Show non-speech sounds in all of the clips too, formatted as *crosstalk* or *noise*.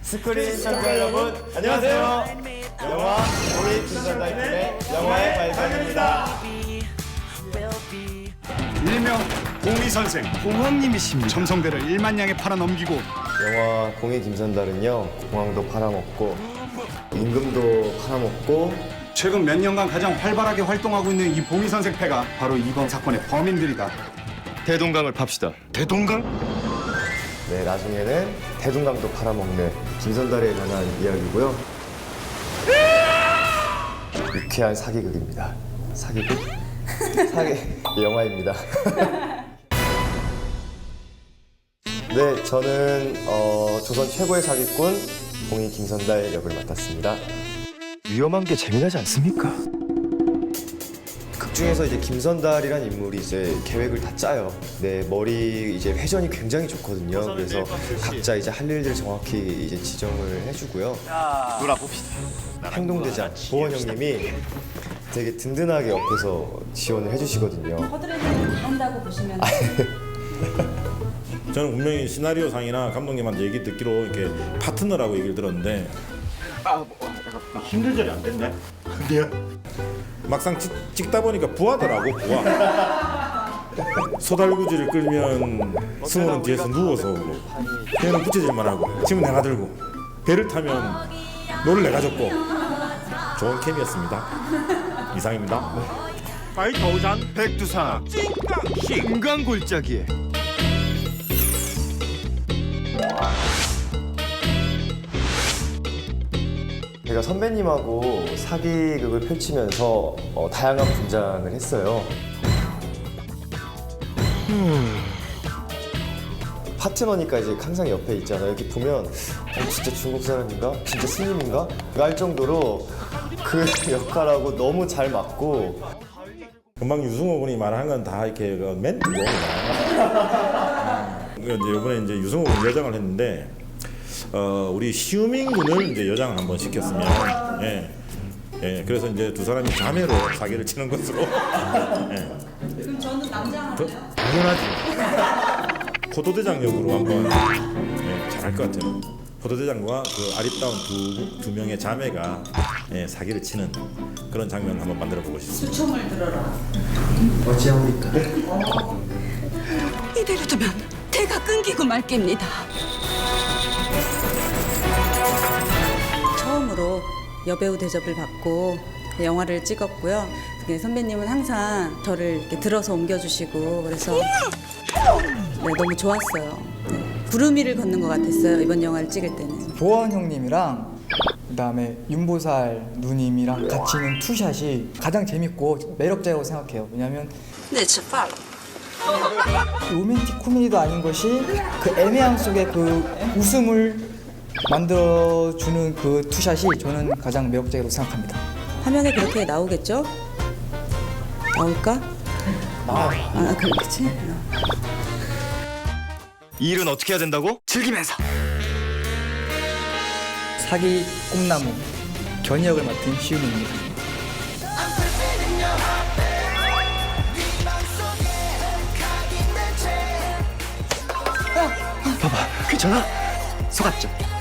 스크린 시청자 여러분 안녕하세요. 영화 우리 김선다이팀의 영화의 발견입니다. 일명 공희 선생 공황님이십니다. 첨성대를 1만 양에 팔아넘기고 영화 공의 김선달은요 공항도 팔아먹고 임금도 팔아먹고 최근 몇 년간 가장 활발하게 활동하고 있는 이 봉희 선생 패가 바로 이번 사건의 범인들이다. 대동강을 팝시다. 대동강? 네 나중에는 대동강도 팔아먹는 김선달에 관한 이야기고요. 유쾌한 사기극입니다. 사기극? *laughs* 사기 영화입니다. *laughs* 네, 저는 어, 조선 최고의 사기꾼 공이 김선달 역을 맡았습니다. 위험한 게 재미나지 않습니까? 극 중에서 이제 김선달이란 인물이 이제 계획을 다 짜요. 네, 머리 이제 회전이 굉장히 좋거든요. 그래서 각자 이제 할 일들 정확히 이제 지정을 해주고요. 놀아봅시다. 행동대장 보원 형님이 되게 든든하게 옆에서 지원을 해주시거든요. 허드렛을 한다고 보시면 *laughs* 저는 분명히 시나리오 상이나 감독님한테 얘기 듣기로 이렇게 파트너라고 얘기를 들었는데 힘들절이 안 됐네. 근데요? 막상 찍, 찍다 보니까 부하더라고 부하. 소달구지를 끌면 승호는 뒤에서 누워서 오고 걔는 붙여질만 하고 짐은 내가 들고 배를 타면 노를 내가 줬고 좋은 캠이었습니다. 이상입니다. 백두산 인간골짜기 제가 선배님하고 사기극을 펼치면서 어, 다양한 분장을 했어요. 파트너니까 이제 항상 옆에 있잖아요. 이렇게 보면 어, 진짜 중국 사람인가? 진짜 스님인가? 알 정도로 그 *laughs* 역할하고 너무 잘 맞고 금방 유승호 군이 말한 건 다 이렇게 그 멘트고. 그 이제 이번에 이제 유승호 군 여장을 했는데 어 우리 시우민 군을 이제 여장을 한번 시켰으면 예. 예, 그래서 이제 두 사람이 자매로 사기를 치는 것으로 *laughs* 예. 그럼 저는 남자 하나요? 당연하지 포도대장 역으로 한번 예, 잘할 것 같아요 포도대장과 그 아리따운 두, 두 명의 자매가 예, 사기를 치는 그런 장면을 한번 만들어 보고 싶습니다 수총을 들어라. 이대로 두면 대가 끊기고 말 겁니다. 처음으로 여배우 대접을 받고 영화를 찍었고요. 그 선배님은 항상 저를 이렇게 들어서 옮겨주시고 그래서 네, 너무 좋았어요. 네. 구름 위를 걷는 것 같았어요. 이번 영화를 찍을 때는. 보원 형님이랑 그다음에 윤보살 누님이랑 같이 있는 투샷이 가장 재밌고 매력적이라고 생각해요. 왜냐하면 내 제발. 로맨틱 코미디도 아닌 것이 그 애매함 속에 그 웃음을 만들어주는 그 투샷이 저는 가장 매력적이라고 생각합니다. 화면에 그렇게 나오겠죠? 나올까? 아, 그, 그치? 이 일은 어떻게 해야 된다고? 즐기면서 사기 꿈나무 견역을 맡은 시윤입니다. 괜찮아? 속았죠?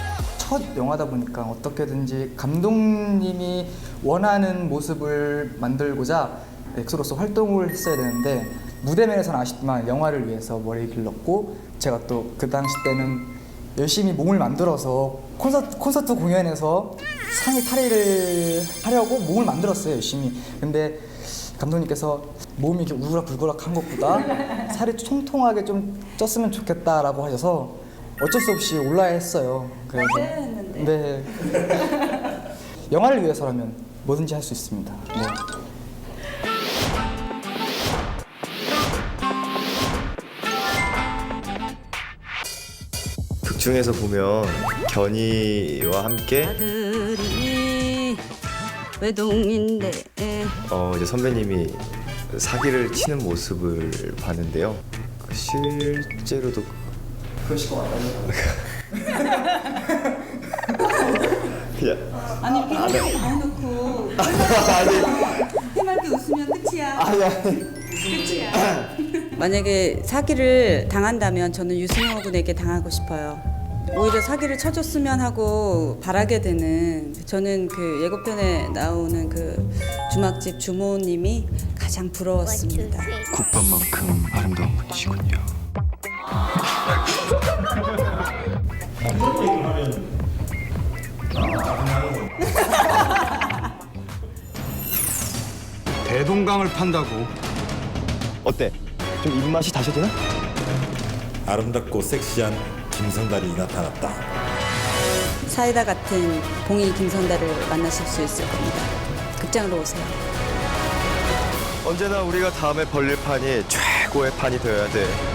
첫 영화다 보니까 어떻게든지 감독님이 원하는 모습을 만들고자 엑소로서 활동을 했어야 되는데 무대 면에서는 아쉽지만 영화를 위해서 머리를 길렀고 제가 또 그 당시 때는 열심히 몸을 만들어서 콘서트, 콘서트 공연에서 상위 8위를 하려고 몸을 만들었어요 열심히. 근데 감독님께서 몸이 이렇게 우그락불그락한 것보다 살이 통통하게 좀 쪘으면 좋겠다라고 하셔서 어쩔 수 없이 올라야 했어요. 그래서 네 *laughs* 영화를 위해서라면 뭐든지 할 수 있습니다. 네. 극 중에서 보면 견이와 함께 아들이 외동인데 어, 이제 선배님이 사기를 치는 모습을 봤는데요. 그 실제로도 그러실 것 같아요. 그냥 아니, 이렇게 다 해놓고 해맑게 웃으면 끝이야. 끝이야. *laughs* 만약에 사기를 당한다면 저는 유승호 군에게 당하고 싶어요. 오히려 사기를 쳐줬으면 하고 바라게 되는 저는 그 예고편에 나오는 그 주막집 주모님이 가장 부러웠습니다. 국밥만큼 아름다운 분이시군요. 대동강을 판다고 어때? 좀 입맛이 다셔지나? 아름답고 섹시한 김성달이 나타났다. 사이다 같은 봉이 김선달을 만나실 수 있을 겁니다. 극장으로 오세요. 언제나 우리가 다음에 벌릴 판이 최고의 판이 되어야 돼.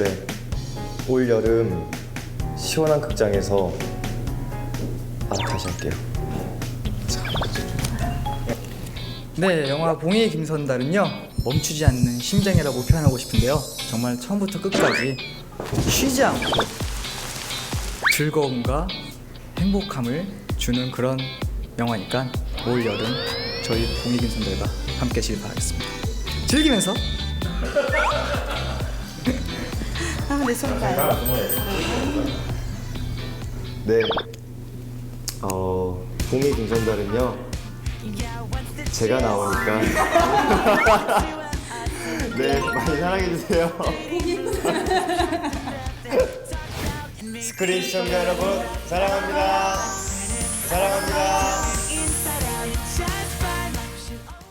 네. 올 여름 시원한 극장에서 아 다시 할게요. 네, 영화 봉이의 김선달은요 멈추지 않는 심장이라고 표현하고 싶은데요. 정말 처음부터 끝까지 쉬지 않고 즐거움과 행복함을 주는 그런 영화니까 올 여름 저희 봉이 김선달과 함께하시길 바라겠습니다. 즐기면서 아, 내 손가락. 네. 어, 봉이 김선달은요. 제가 나오니까. *laughs* 네, 많이 사랑해주세요. 스크린 시청자 여러분, 사랑합니다. 사랑합니다.